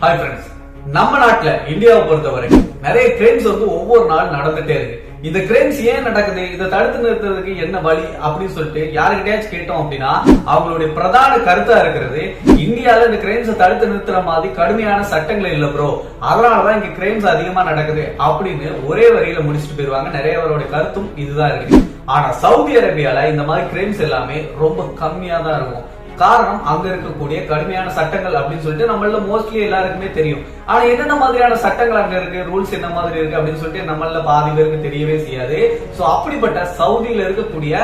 Hi friends நம்ம நாட்டுல இந்தியாவை பொறுத்தவரை நிறைய கிரைம்ஸ் வந்து ஒவ்வொரு நாள் நடந்துட்டே இருக்கு. இந்த கிரைம்ஸ் ஏன் நடக்குது? இதை தடுத்து நிறுத்துறதுக்கு என்ன வழி அப்படின்னு சொல்லிட்டு யாருக்கிட்டயாச்சும் கேட்டோம் அப்படின்னா அவங்களுடைய பிரதான கருத்தா இருக்கிறது இந்தியால இந்த கிரைம்ஸை தடுத்து நிறுத்துற மாதிரி கடுமையான சட்டங்கள் இல்ல ப்ரோ அதனாலதான் இங்க கிரைம்ஸ் அதிகமா நடக்குது அப்படின்னு ஒரே வரியில முடிச்சுட்டு போயிருவாங்க. நிறையவரோட கருத்தும் இதுதான் இருக்கு. ஆனா சவுதி அரேபியால இந்த மாதிரி கிரைம்ஸ் எல்லாமே ரொம்ப கம்மியா தான் இருக்கும். காரணம் அங்க இருக்கக்கூடிய கடுமையான சட்டங்கள் அப்படின்னு சொல்லிட்டு நம்மள மோஸ்ட்லி எல்லாருக்குமே தெரியும். ஆனா என்னென்ன மாதிரியான சட்டங்கள் அங்க இருக்கு? ரூல்ஸ் என்ன மாதிரி இருக்கு அப்படின்னு சொல்லிட்டு நம்மள பாதி பேருக்கு தெரியவே செய்யாது. சோ அப்படிப்பட்ட சவுதியில இருக்கக்கூடிய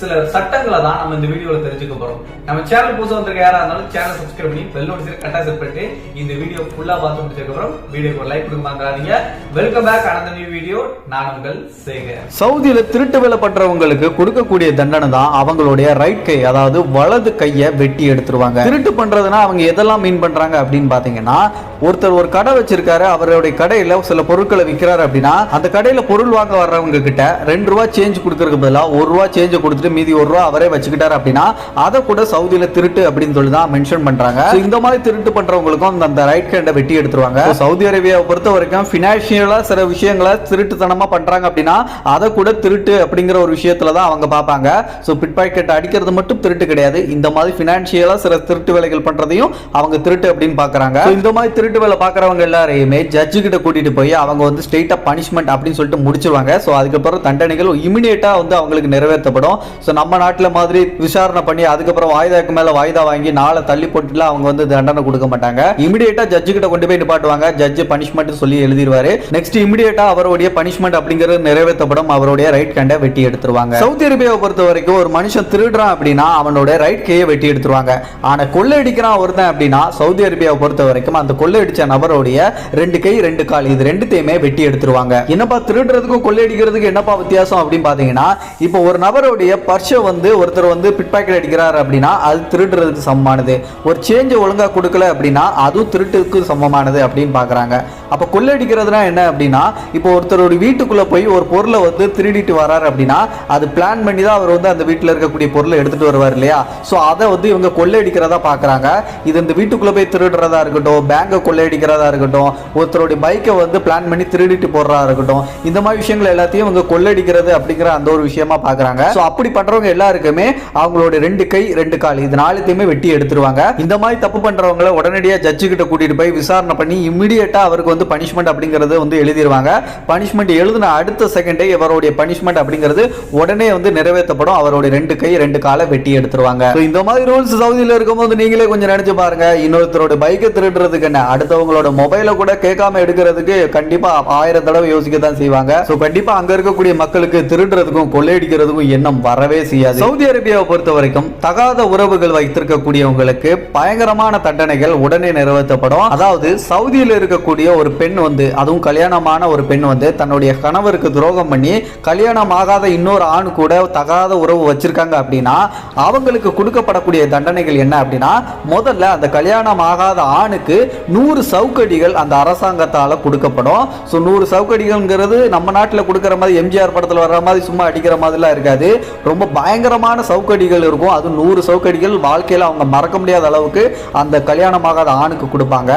சில சட்டங்களை தான் நம்ம இந்த வீடியோல தெரிஞ்சுக்க போறோம். நம்ம சேனல் புதுசா வந்திருக்க யாரா இருந்தாலும் சேனல் சப்ஸ்கிரைப் பண்ணி பெல் நோட்டிஸ் கரெக்டா செட் பண்ணிட்டு இந்த வீடியோ ஃபுல்லா பார்த்து முடிச்சதுக்கு அப்புறம் வீடியோக்கு லைக் கொடுக்க மாட்டாதீங்க வெல்கம் பேக் அனந்த நியூ வீடியோ நான் உங்கள் சேகர். சவுதியில திருட்டு வேலை பண்றவங்களுக்கு கொடுக்கக்கூடிய தண்டனை தான் அவங்களுடைய ரைட் கை அதாவது வலது கையை வெட்டி எடுத்துருவாங்க. திருட்டு பண்றதுனா அவங்க எதெல்லாம் மீன் பண்றாங்க அப்படின்னு பாத்தீங்கன்னா ஒருத்தர் ஒரு கடை வச்சிருக்காரு அவருடைய கடையில சில பொருட்களை விற்கிறாரு அப்படின்னா அந்த கடையில பொருள் வாங்க வர்றவங்க கிட்ட ரெண்டு ரூபா சேஞ்ச் கொடுக்கறதுக்கு பதிலாக ஒரு ரூபா சேஞ்ச் கொடுத்துட்டு மீதி ஒரு ரூபா அவரே வச்சுக்கிட்டாரு அப்படின்னா அதை கூட சவுதியில திருட்டு அப்படின்னு சொல்லி தான் மென்ஷன் பண்றாங்க. இந்த மாதிரி திருட்டு பண்றவங்களுக்கும் அந்த- ரைட் ஹேண்டை வெட்டி எடுத்துருவாங்க. சவுதி அரேபியாவை பொறுத்த வரைக்கும் பினான்சியலா சில விஷயங்களை திருட்டுத்தனமா பண்றாங்க அப்படின்னா அதை கூட திருட்டு அப்படிங்கிற ஒரு விஷயத்துல தான் அவங்க பார்ப்பாங்க. ஸோ பிட் பாக்கெட் அடிக்கிறது மட்டும் திருட்டு கிடையாது. இந்த மாதிரி பினான்சியலா சில திருட்டு வேலைகள் பண்றதையும் அவங்க திருட்டு அப்படின்னு பாக்குறாங்க இந்த மாதிரி திருட்டு வேலை பார்க்குறவங்க எல்லாரையுமே ஜட்ஜு கிட்ட கூட்டிட்டு போய் அவங்க வந்து ஸ்ட்ரெயிட்டா பனிஷ்மெண்ட் அப்படின்னு சொல்லிட்டு முடிச்சிருவாங்க. ஸோ அதுக்கப்புறம் தண்டனைகள் இமிடியேட்டா வந்து அவங்களுக்கு நிறைவேற்றப்படும். ஸோ நம்ம நாட்டில் மாதிரி விசாரணை பண்ணி அதுக்கப்புறம் வாய்தாக்கு மேலே வாய்தா வாங்கி நாளை தள்ளி போட்டுலாம் அவங்க வந்து தண்டனை கொடுக்க மாட்டாங்க. இமிடியேட்டா ஜட்ஜு கிட்ட கொண்டு போய் நிப்பாட்டுவாங்க. ஜட்ஜு பனிஷ்மெண்ட் சொல்லி எழுதிடுவாரு நெக்ஸ்ட் இமிடியேட்டா அவருடைய பனிஷ்மெண்ட் அப்படிங்கிறது நிறைவேற்றப்படும். அவருடைய ரைட் கண்டை வெட்டி எடுத்துருவாங்க. சவுதி அரேபியாவை பொறுத்த வரைக்கும் ஒரு மனுஷன் திருடுறான் அப்படின்னா அவனோட ரைட் கையை வெட்டி எடுத்துருவாங்க. ஆனால் கொள்ளை அடிக்கிறான் ஒருத்தன் அப்படின்னா சவுதி அரேபியாவை பொறுத்த வரைக்கும் அந்த கொள்ளை கொள்ளையடிச்ச நபருடைய ரெண்டு கை ரெண்டு கால் இது ரெண்டுத்தையுமே வெட்டி எடுத்துருவாங்க. என்னப்பா திருடுறதுக்கும் கொள்ளையடிக்கிறதுக்கு என்னப்பா வித்தியாசம் அப்படின்னு பாத்தீங்கன்னா இப்போ ஒரு நபருடைய பர்ஷை வந்து ஒருத்தர் வந்து பிட் பாக்கெட் அடிக்கிறாரு அப்படின்னா அது திருடுறதுக்கு சமமானது. ஒரு சேஞ்சை ஒழுங்கா கொடுக்கல அப்படின்னா அதுவும் திருட்டுக்கு சமமானது அப்படின்னு பாக்குறாங்க. அப்போ கொள்ளடிக்கிறதுனா என்ன அப்படின்னா இப்போ ஒருத்தர் ஒரு போய் ஒரு பொருளை வந்து திருடிட்டு வராரு அப்படின்னா அது பிளான் பண்ணி தான் அவர் வந்து அந்த வீட்டில் இருக்கக்கூடிய பொருளை எடுத்துகிட்டு வருவார் இல்லையா? ஸோ அதை வந்து இவங்க கொள்ளையடிக்கிறதா பார்க்குறாங்க இது இந்த வீட்டுக்குள்ளே போய் திருடுறதா இருக்கட்டும் பேங்கை கொள்ளையடிக்கிறதா இருக்கட்டும் ஒருத்தருடைய பைக்கை வந்து பிளான் பண்ணி திருடிட்டு போடுறதா இருக்கட்டும் இந்த மாதிரி விஷயங்கள் எல்லாத்தையும் இவங்க கொள்ளடிக்கிறது அப்படிங்கிற அந்த ஒரு விஷயமா பார்க்குறாங்க ஸோ அப்படி பண்ணுறவங்க எல்லாருக்குமே அவங்களோட ரெண்டு கை ரெண்டு கால் இது நாலுத்தையுமே வெட்டி எடுத்துருவாங்க. இந்த மாதிரி தப்பு பண்ணுறவங்கள உடனடியாக ஜட்ஜு கிட்ட கூட்டிகிட்டு போய் விசாரணை பண்ணி இமிடியேட்டா அவருக்கு வந்து வந்து பனிஷ்மெண்ட் அப்படிங்கிறது வந்து எழுதிடுவாங்க பனிஷ்மெண்ட் எழுதின அடுத்த செகண்டே இவருடைய பனிஷ்மெண்ட் அப்படிங்கிறது உடனே வந்து நிறைவேற்றப்படும். அவருடைய ரெண்டு கை ரெண்டு காலை வெட்டி எடுத்துருவாங்க. இந்த மாதிரி ரூல்ஸ் சவுதியில் இருக்கும்போது நீங்களே கொஞ்சம் நினைச்சு பாருங்க. இன்னொருத்தரோட பைக்கை திருடுறதுக்கு என்ன? அடுத்தவங்களோட மொபைலை கூட கேட்காம எடுக்கிறதுக்கு கண்டிப்பா ஆயிரம் தடவை யோசிக்க தான் செய்வாங்க. ஸோ கண்டிப்பா அங்க இருக்கக்கூடிய மக்களுக்கு திருடுறதுக்கும் கொள்ளையடிக்கிறதுக்கும் எண்ணம் வரவே செய்யாது. சவுதி அரேபியாவை பொறுத்த வரைக்கும் தகாத உறவுகள் வைத்திருக்கக்கூடியவங்களுக்கு பயங்கரமான தண்டனைகள் உடனே நிறைவேற்றப்படும். அதாவது சவுதியில் இருக்கக்கூடிய ஒரு பெண் வந்து அதுவும் கல்யாணமான ஒரு பெண் வந்து தன்னுடைய கணவருக்கு துரோகம் பண்ணி கல்யாணம் ஆகாத இன்னொரு ஆண் கூட தகாத உறவு வச்சிருக்காங்க அப்படின்னா அவங்களுக்கு கொடுக்கப்படக்கூடிய தண்டனைகள் என்ன அப்படின்னா முதல்ல அந்த கல்யாணம் ஆகாத ஆணுக்கு நூறு சவுக்கடிகள் அந்த அரசாங்கத்தால் கொடுக்கப்படும். ஸோ நூறு சவுக்கடிகள்ங்கிறது நம்ம நாட்டில் கொடுக்குற மாதிரி எம்ஜிஆர் படத்தில் வர்ற மாதிரி சும்மா அடிக்கிற மாதிரிலாம் இருக்காது. ரொம்ப பயங்கரமான சவுக்கடிகள் இருக்கும். அது நூறு சவுக்கடிகள் வாழ்க்கையில் அவங்க மறக்க முடியாத அளவுக்கு அந்த கல்யாணமாகாத ஆணுக்கு கொடுப்பாங்க.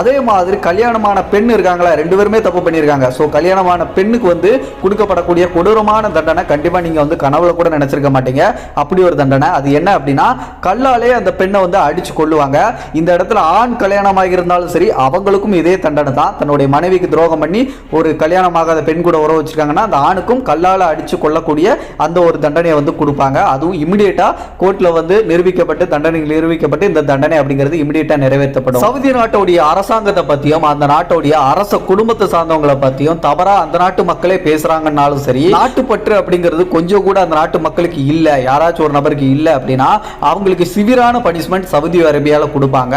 அதே மாதிரி கல்யாணமான பெண் இருக்காங்களா? ரெண்டு பேருமே தப்பு பண்ணியிருக்காங்க. ஸோ கல்யாணமான பெண்ணுக்கு வந்து கொடுக்கப்படக்கூடிய கொடூரமான தண்டனை கண்டிப்பாக நீங்கள் வந்து கனவுல கூட நினச்சிருக்க மாட்டீங்க. அப்படி ஒரு தண்டனை. அது என்ன அப்படின்னா கல்லாலே அந்த பெண்ணை வந்து அடிச்சு கொள்ளுவாங்க இந்த இடத்துல ஆண் கல்யாணமாக இருந்தாலும் சரி அவங்களுக்கும் இதே தண்டனை தான். தன்னுடைய மனைவிக்கு துரோகம் பண்ணி ஒரு கல்யாணமாகாத பெண் கூட உறவு வச்சிருக்காங்கன்னா அந்த ஆணுக்கும் கல்லால் அடிச்சு கொள்ளக்கூடிய அந்த ஒரு தண்டனையை வந்து கொடுப்பாங்க. அதுவும் இமிடியேட்டா கோர்ட்ல வந்து நிரூபிக்கப்பட்டு தண்டனை நிரூபிக்கப்பட்டு இந்த தண்டனை அப்படிங்கிறது இமிடியேட்டா நிறைவேற்றப்படும். சவுதி நாட்டுடைய அரசாங்கத்தை பத்தியும் அந்த நாட்டுடைய அரச குடும்பத்தை சார்ந்தவங்களை பத்தியும் தவறா அந்த நாட்டு மக்களே பேசுறாங்கன்னாலும் சரி நாட்டுப்பற்று அப்படிங்கிறது கொஞ்சம் கூட அந்த நாட்டு மக்களுக்கு இல்ல யாராச்சும் ஒரு நபருக்கு இல்ல அப்படின்னா அவங்களுக்கு சிவிரான பனிஷ்மெண்ட் சவுதி அரேபியால கொடுப்பாங்க.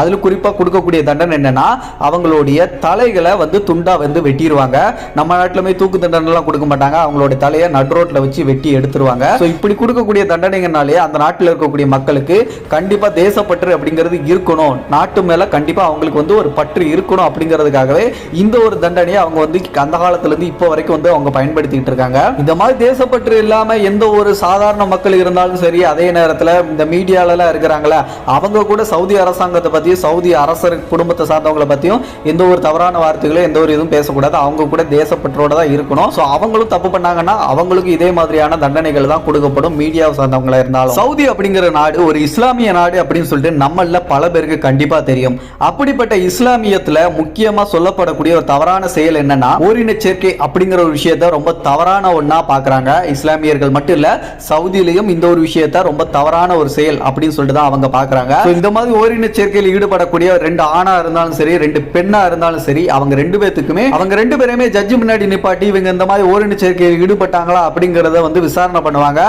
அதுல குறிப்பா கொடுக்கக்கூடிய தண்டனை என்னன்னா அவங்களுடைய தலைகளை வந்து துண்டா வந்து வெட்டிடுவாங்க நம்ம நாட்டிலுமே தூக்கு தண்டனை எல்லாம் கொடுக்க மாட்டாங்க. அவங்களுடைய தலையை நட்ரோட்ல வச்சு வெட்டி எடுத்துருவாங்க. ஸோ இப்படி கொடுக்கக்கூடிய தண்டனைங்கனாலே அந்த நாட்டில் இருக்கக்கூடிய மக்களுக்கு கண்டிப்பா தேசப்பற்று அப்படிங்கிறது இருக்கணும். நாட்டு மேல கண்டிப்பா அவங்களுக்கு வந்து ஒரு பற்று இருக்கணும் அப்படிங்கிறது அப்படிங்கிறதுக்காகவே இந்த ஒரு தண்டனையை அவங்க வந்து அந்த காலத்துல இருந்து இப்போ வரைக்கும் வந்து அவங்க பயன்படுத்திட்டு இருக்காங்க. இந்த மாதிரி தேசப்பற்று இல்லாம எந்த ஒரு சாதாரண மக்கள் இருந்தாலும் சரி அதே நேரத்துல இந்த மீடியால எல்லாம் இருக்கிறாங்களா அவங்க கூட சவுதி அரசாங்கத்தை பத்தியும் சவுதி அரசர் குடும்பத்தை சார்ந்தவங்களை பத்தியும் எந்த ஒரு தவறான வார்த்தைகளும் எந்த ஒரு இதுவும் பேசக்கூடாது. அவங்க கூட தேசப்பற்றோட தான் இருக்கணும். ஸோ அவங்களும் தப்பு பண்ணாங்கன்னா அவங்களுக்கு இதே மாதிரியான தண்டனைகள் தான் கொடுக்கப்படும் மீடியாவை சார்ந்தவங்களா இருந்தாலும். சவுதி அப்படிங்கிற நாடு ஒரு இஸ்லாமிய நாடு அப்படின்னு சொல்லிட்டு நம்மள பல பேருக்கு கண்டிப்பா தெரியும். அப்படிப்பட்ட இஸ்லாமியத்துல முக்கியமா சொல்லப்படக்கூடிய ஒரு தவறான செயல் என்னன்னா ஓரின சேர்க்கை அப்படிங்கிற ஒரு விஷயத்த ரொம்ப தவறான ஒன்னா பாக்குறாங்க. இஸ்லாமியர்கள் மட்டும் இல்ல சவுதியிலையும் இந்த ஒரு விஷயத்த ரொம்ப தவறான ஒரு செயல் அப்படின்னு சொல்லிட்டு தான் அவங்க பாக்குறாங்க. இந்த மாதிரி ஓரின சேர்க்கையில் ஈடுபடக்கூடிய ரெண்டு ஆணா இருந்தாலும் சரி ரெண்டு பெண்ணா இருந்தாலும் சரி அவங்க ரெண்டு பேத்துக்குமே அவங்க ரெண்டு பேருமே ஜட்ஜி முன்னாடி நிப்பாட்டி இவங்க இந்த மாதிரி ஓரின சேர்க்கையில் ஈடுபட்டாங்களா அப்படிங்கறத வந்து விசாரணை பண்ணுவாங்க.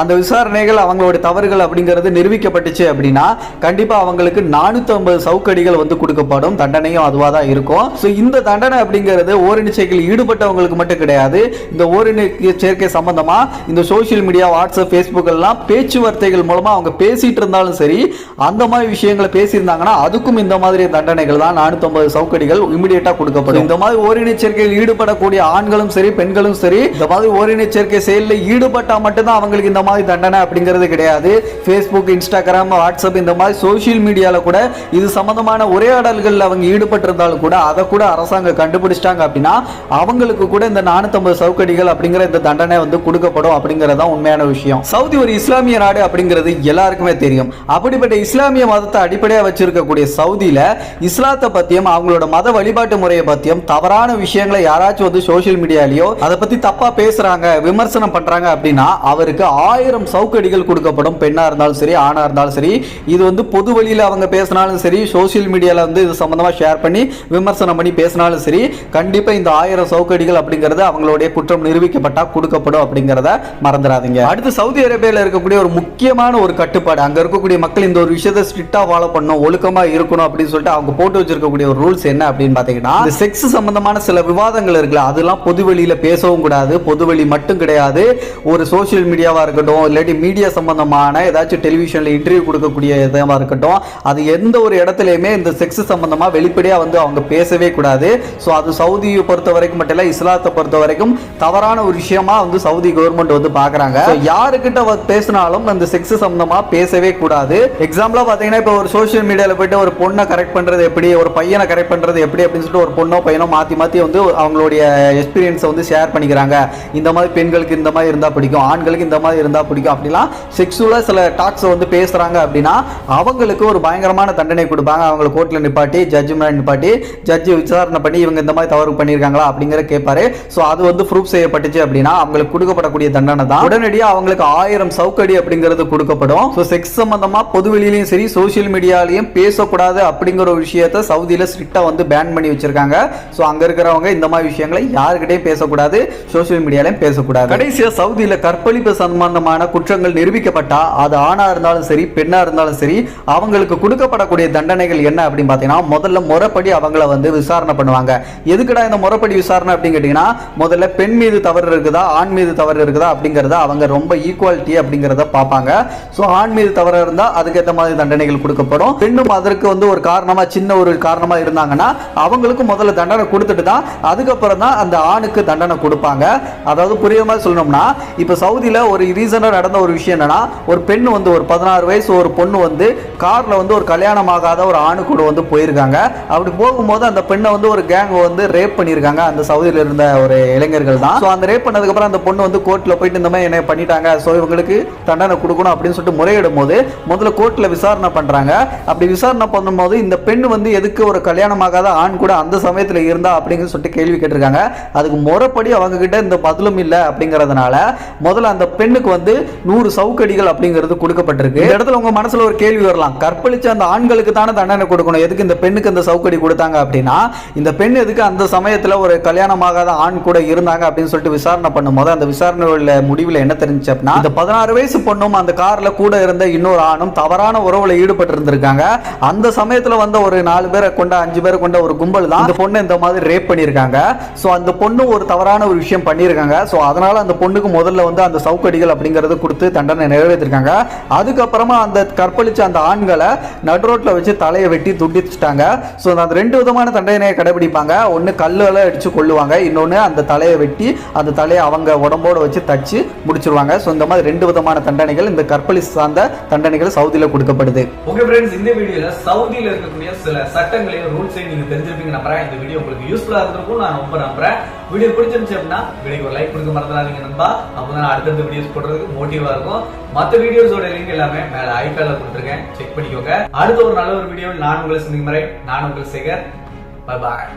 அந்த விசாரணைகள் அவங்களோட தவறுகள் அப்படிங்கிறது நிரூபிக்கப்பட்டுச்சு அப்படின்னா கண்டிப்பா அவங்களுக்கு நானூத்தி ஐம்பது சவுக்கடிகள் வந்து கொடுக்கப்படும். தண்டனையும் அதுவா தான் இருக்கும். ஸோ இந்த தண்டனை அப்படிங்கிறது ஓரணி சேர்க்கையில் ஈடுபட்டவங்களுக்கு மட்டும் கிடையாது. இந்த ஓரணி சேர்க்கை சம்பந்தமா இந்த சோஷியல் மீடியா வாட்ஸ்அப் ஃபேஸ்புக் எல்லாம் பேச்சுவார்த்தைகள் மூலமா அவங்க பேசிட்டு இருந்தாலும் சரி அந்த மாதிரி விஷயங்களை பேசியிருந்தாங்கன்னா அதுக்கும் இந்த மாதிரி தண்டனைகள் தான் நானூத்தி சவுக்கடிகள் இமிடியேட்டா கொடுக்கப்படும். இந்த மாதிரி ஓரின சேர்க்கையில் ஈடுபடக்கூடிய ஆண்களும் சரி பெண்களும் சரி இந்த மாதிரி ஓரின சேர்க்கை செயலில் ஈடுபட்டா மட்டும்தான் அவங்களுக்கு இந்த மாதிரி தண்டனை அப்படிங்கிறது கிடையாது. ஃபேஸ்புக் இன்ஸ்டாகிராம் வாட்ஸ்அப் இந்த மாதிரி சோஷியல் மீடியாவில் கூட இது சம்பந்தமான உரையாடல்கள் அவங்க ஈடுபட்டிருந்தாலும் கூட அதை கூட அரசாங்கம் கண்டுபிடிச்சிட்டாங்க அப்படின்னா அவங்களுக்கு கூட இந்த நானூத்தம்பது சவுக்கடிகள் அப்படிங்கிற இந்த தண்டனை வந்து கொடுக்கப்படும் அப்படிங்கறத உண்மையான விஷயம். சவுதி ஒரு இஸ்லாமிய நாடு அப்படிங்கிறது எல்லாருக்குமே தெரியும். அப்படிப்பட்ட இஸ்லாமிய மதத்தை அடிப்படையாக வச்சிருக்கக்கூடிய சவுதியில இஸ்லாத்தை பத்தியும் அவங்களோட மத வழிபாட்டு முறையை பத்தியும் தவறான விஷயங்களை யாராச்சும் வந்து சோசியல் மீடியாலயோ அதை பத்தி தப்பா பேசுறாங்க விமர்சனம் பண்றாங்க அப்படின்னா அவருக்கு ஆயிரம் சவுக்கடிகள் கொடுக்கப்படும். பெண்ணா இருந்தாலும் சரி ஆணா இருந்தாலும் சரி இது வந்து பொது வழியில அவங்க பேசினாலும் சரி சோசியல் மீடியால வந்து இது சம்பந்தமா ஷேர் பண்ணி விமர்சனம் பண்ணி பேசினாலும் சரி கண்டிப்பா இந்த ஆயிரம் சவுக்கடிகள் அப்படிங்கிறது அவங்களுடைய குற்றம் நிரூபிக்கப்பட்டா கொடுக்கப்படும் அப்படிங்கிறத மறந்துடாதீங்க. அடுத்து சவுதி அரேபியாவில் இருக்கக்கூடிய ஒரு முக்கியமான ஒரு கட்டுப்பாடு. அங்க இருக்கக்கூடிய மக்கள் இந்த ஒரு விஷயத்தை ஸ்ட்ரிக்டா ஃபாலோ பண்ணணும் ஒழுக்கமா இருக்கணும் அப்படின்னு சொல்லிட்டு அவங்க போட்டு வச்சிருக்கக்கூடிய ஒரு ரூல்ஸ் என்ன அப்படின்னு பாத்தீங்கன்னா இந்த செக்ஸ் சம்பந்தமான சில விவாதங்கள் இருக்குல்ல அதெல்லாம் பொது வெளியில பேசவும் கூடாது. பொது வெளி மட்டும் கிடையாது. ஒரு சோஷியல் மீடியாவா இருக்கட்டும் இல்லாட்டி மீடியா சம்பந்தமான ஏதாச்சும் டெலிவிஷன்ல இன்டர்வியூ கொடுக்கக்கூடிய இதாக இருக்கட்டும் அது எந்த ஒரு இடத்துலயுமே இந்த செக்ஸ் சம்பந்தமா வெளிப்படையா வந்து அவங்க பேசவே கூடாது. ஸோ அது சவுதியை பொறுத்த வரைக்கும் மட்டும் இல்லை இஸ்லாத்தை பொறுத்த வரைக்கும் தவறான ஒரு விஷயமா வந்து சவுதி கவர்மெண்ட் வந்து பார்க்குறாங்க. யாருக்கிட்ட பேசினாலும் அந்த செக்ஸ் சம்மந்தமாக பேசவே கூடாது. எக்ஸாம்பிளாக பார்த்தீங்கன்னா இப்போ ஒரு சோஷியல் மீடியாவில் போயிட்டு ஒரு பொண்ணை கரெக்ட் பண்ணுறது எப்படி ஒரு பையனை கரெக்ட் பண்ணுறது எப்படி அப்படின்னு சொல்லிட்டு ஒரு பொண்ணோ பையனோ மாற்றி மாற்றி வந்து அவங்களுடைய எக்ஸ்பீரியன்ஸை வந்து ஷேர் பண்ணிக்கிறாங்க. இந்த மாதிரி பெண்களுக்கு இந்த மாதிரி இருந்தால் பிடிக்கும் ஆண்களுக்கு இந்த மாதிரி இருந்தால் பிடிக்கும் அப்படிலாம் செக்ஸுவலா சில டாக்ஸ் வந்து பேசுகிறாங்க அப்படின்னா அவங்களுக்கு ஒரு பயங்கரமான தண்டனை கொடுப்பாங்க. அவங்களை கோர்ட்டில் நிப்பாட்டி ஜட்ஜ்மெண்ட் நிப்பாட்டி ஜட்ஜ் விசாரணை பண்ணி இவங்க இந்த மாதிரி தவறு பண்ணியிருக்காங்களா அப்படிங்கிற கேட்பாரு ஸோ அது வந்து ப்ரூஃப் செய்யப்பட்டுச்சு அப்படின்னா அவங்களுக்கு கொடுக்கப்படக்கூடிய தண்டனை தான். உடனடியாக அவங்களுக்கு ஆயிரம் சவுக்கடி அப்படிங்கிறது கொடுக்கப்படும். ஸோ செக்ஸ் சம்பந்தமாக பொது வெளியிலையும் சரி சோஷியல் மீடியாலையும் பேசக்கூடாது அப்படிங்கிற ஒரு விஷயத்த சவுதியில் ஸ்ட்ரிக்டாக வந்து பேன் பண்ணி வச்சிருக்காங்க. ஸோ அங்கே இருக்கிறவங்க இந்த மாதிரி விஷயங்களை யாருக்கிட்டையும் பேசக்கூடாது சோஷியல் மீடியாலையும் பேசக்கூடாது. கடைசியாக சவுதியில் கற்பழிப்பு சம்பந்தமான குற்றங்கள் நிரூபிக்கப்பட்டா அது ஆணாக இருந்தாலும் சரி பெண்ணாக இருந்தாலும் சரி அவங்களுக்கு கொடுக்கப்படக்கூடிய தண்டனைகள் என்ன அப்படின்னு பார்த்தீங்கன்னா முதல்ல முறைப்படி அவங்கள வந்து விசாரணை பண்ணுவாங்க. எதுக்குடா இந்த முறைப்படி விசாரணை அப்படின்னு கேட்டிங்கன்னா முதல்ல பெண் மீது தவறு இருக்குதா ஆண் மீது தவறு இருக்குதா அப்படிங்கிறத அவங்க ரொம்ப ஈக்குவாலிட்டி அப்படிங்கிறத பார்ப்பாங்க. ஸோ ஆண் மீது தவறு இருந்தால் அதுக்கேற்ற மாதிரி தண்டனைகள் கொடுக்கப்படும். பெண்ணும் அதற்கு வந்து ஒரு காரணமாக சின்ன ஒரு காரணமாக இருந்தாங்கன்னா அவங்களுக்கு முதல்ல தண்டனை கொடுத்துட்டு தான் அதுக்கப்புறம் தான் அந்த ஆணுக்கு தண்டனை கொடுப்பாங்க. அதாவது புரிய மாதிரி சொல்லணும்னா இப்போ சவுதியில் ஒரு ரீசனாக நடந்த ஒரு விஷயம் என்னன்னா ஒரு பெண் வந்து ஒரு பதினாறு வயசு ஒரு பொண்ணு வந்து காரில் வந்து ஒரு கல்யாணம் ஆகாத ஒரு ஆணு கூட வந்து போயிருக்காங்க. அப்படி போகும்போது அந்த பெண்ணை வந்து ஒரு கேங் வந்து ரேப் பண்ணியிருக்காங்க. அந்த சவுதியில் இருந்த ஒரு இளைஞர்கள் தான். ஸோ அந்த ரேப் பண்ணதுக்கப்புறம் அந்த பொண்ணு வந்து கோர்ட்டில் போயிட்டு இந்த மாதிரி என்ன பண்ணிட்டாங்க. ஸோ இவங்களுக்கு தண்டனை கொடுக்கணும் அப்படின்னு சொல்லிட்டு முறையிடும் போது முதல்ல கோர்ட்டில் விசாரணை பண்ணுறாங்க அப்படி விசாரணை பண்ணும்போது இந்த பெண் வந்து எதுக்கு ஒரு கல்யாணம் ஆகாத ஆண் கூட அந்த சமயத்தில் இருந்தா அப்படிங்கிற சொல்லிட்டு கேள்வி கேட்டிருக்காங்க. அதுக்கு முறைப்படி அவங்க கிட்ட இந்த பதிலும் இல்லை அப்படிங்கிறதுனால முதல்ல அந்த பெண்ணுக்கு வந்து நூறு சவுக்கடிகள் அப்படிங்கிறது கொடுக்கப்பட்டிருக்கு. இந்த இடத்துல உங்க மனசுல ஒரு கேள்வி வரலாம். கற்பழிச்ச அந்த ஆண்களுக்கு தானே தண்டனை கொடுக்கணும். எதுக்கு இந்த பெண்ணுக்கு அந்த சவுக்கடி கொடுத்தாங்க அப்படின்னா இந்த பெண் எதுக்கு அந்த சமயத்தில் ஒரு கல்யாணம் ஆகாத ஆண் கூட இருந்தாங்க அப்படின்னு சொல்லிட்டு விசாரணை பண்ணும்போது அந்த விசாரணையோட முடிவில் என்ன தெரிஞ்சு அப்படின்னா இந்த பதினாறு வயசு பொண்ணும் அந்த காரில் கூட இருந்த இன்னொரு ஆணும் தவறான உறவுல ஈடுபட்டு இருந்திருக்காங்க அந்த சமயத்தில் வந்த ஒரு நாலு பேரை கொண்ட அஞ்சு பேரை கொண்ட ஒரு கும்பல் தான் அந்த பொண்ணு இந்த மாதிரி ரேப் பண்ணியிருக்காங்க. ஸோ அந்த பொண்ணு ஒரு தவறான ஒரு விஷயம் பண்ணியிருக்காங்க. ஸோ அதனால் அந்த பொண்ணுக்கு முதல்ல வந்து அந்த சவுக்கடிகள் அப்படிங்கிறது கொடுத்து தண்டனை நிறைவேற்றிருக்காங்க. அதுக்கப்புறமா அந்த கற்பழிச்ச அந்த ஆண்களை நடுரோட்டில் வச்சு தலையை வெட்டி துண்டிச்சிட்டாங்க. ஸோ அந்த ரெண்டு விதமாக விதமான தண்டனையை கடைபிடிப்பாங்க. ஒன்று கல்லால் அடித்து கொள்ளுவாங்க இன்னொன்று அந்த தலையை வெட்டி அந்த தலையை அவங்க உடம்போட வச்சு தச்சு முடிச்சிருவாங்க. ஸோ இந்த மாதிரி ரெண்டு விதமான தண்டனைகள் இந்த கற்பழி சார்ந்த தண்டனைகள் சவுதியில் கொடுக்கப்படுது. ஓகே ஃப்ரெண்ட்ஸ் இந்த வீடியோவில் சவுதியில இருக்கக்கூடிய சில சட்டங்களையும் ரூல்ஸையும் நீங்கள் தெரிஞ்சிருப்பீங்க நம்புறேன். இந்த வீடியோ உங்களுக்கு யூஸ்ஃபுல்லாக இருந்திருக்கும் நான் ரொம்ப நம்புறேன். வீடியோ பிடிச்சிருந்துச்சு அப்படின்னா வீடியோக்கு ஒரு லைக் கொடுக்க மறந்துடாதீங்க நண்பா. அப்பதான் அடுத்தடுத்த வீடியோஸ் போடுறதுக்கு மோட்டிவாக இருக்கும். மற்ற வீடியோஸோட லிங்க் எல்லாமே மேல ஐகார்ட்ல கொடுத்துருக்கேன். செக் பண்ணிக்கோங்க. அடுத்த ஒரு நல்ல ஒரு வீடியோ நான் உங்களை சந்திக்கும் வரை நான் உங்கள் சேகர். Bye bye